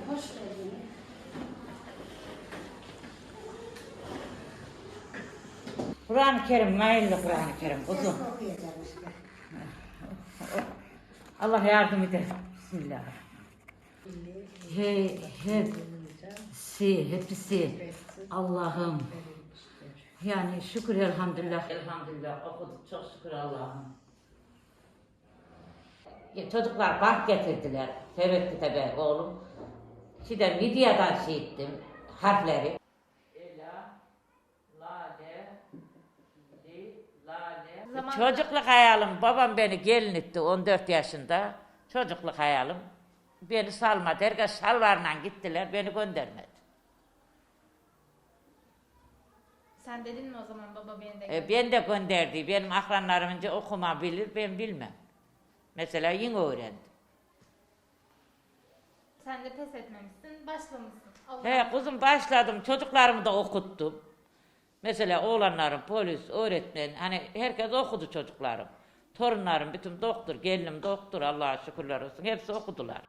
Buyurun, hoş geldiniz. Kur'an-ı Kerim, mailli Kur'an-ı Kerim kuzum. Allah yardım eder. Bismillah. Hey, hepsi, hepsi Allah'ım. Yani şükür elhamdülillah. Elhamdülillah okuduk çok şükür Allah'ım. Ya çocuklar bak getirdiler. Tevekkü tabi oğlum. Şimdi Midya'dan şey ettim. Harfleri. Ela, lale, li, lale. Çocukluk hayalim. Babam beni gelin etti 14 yaşında. Çocukluk hayalim. Beni salmadı. Herkes salvarla gittiler. Beni göndermedi. Sen dedin mi o zaman baba beni de E, ben de gönderdi. Benim akranlarım önce okuma bilir, ben bilmem. Mesela yine öğrendim. Sen de pes etmemişsin, başlamışsın. Allah He kızım başladım, çocuklarımı da okuttum. Mesela oğlanlarım, polis, öğretmen, hani herkes okudu çocuklarım. Torunlarım, bütün doktor, gelinim doktor, Allah'a şükürler olsun, hepsi okudular.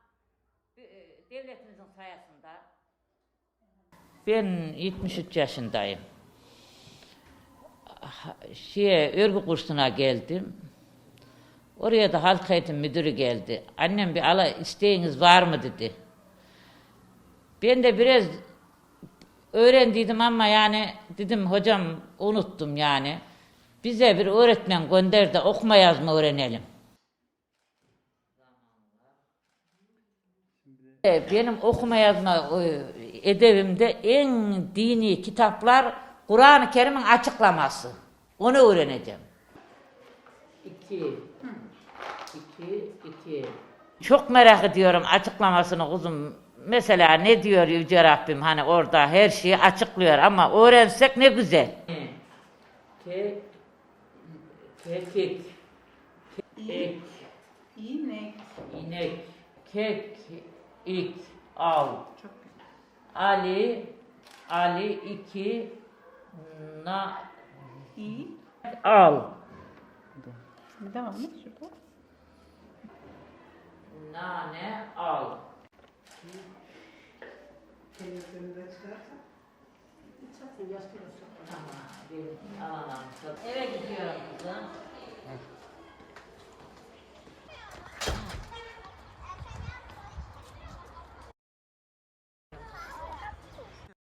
E, Devletimizin sayesinde ben 73 yaşındayım. Ha- Şeye, örgü kursuna geldim. Oraya da halk eğitim müdürü geldi. Annem bir ala isteğiniz var mı dedi. Ben de biraz öğrendiydim ama yani dedim hocam unuttum yani. Bize bir öğretmen gönder de okuma yazma öğrenelim. Benim okuma yazma e, edebimde en dini kitaplar Kur'an-ı Kerim'in açıklaması. Onu öğreneceğim. İki. İki, iki. Çok merak ediyorum açıklamasını kuzum. Mesela ne diyor Yüce Rabbim hani orada her şeyi açıklıyor ama öğrensek ne güzel. Kek, kekik, kek, İnek. inek, kek, ik, al. Ali, Ali iki, na, İyi. al. Devam et şurada. Nane, al. Tamam. Benim. Aa, eve gidiyorum kızım.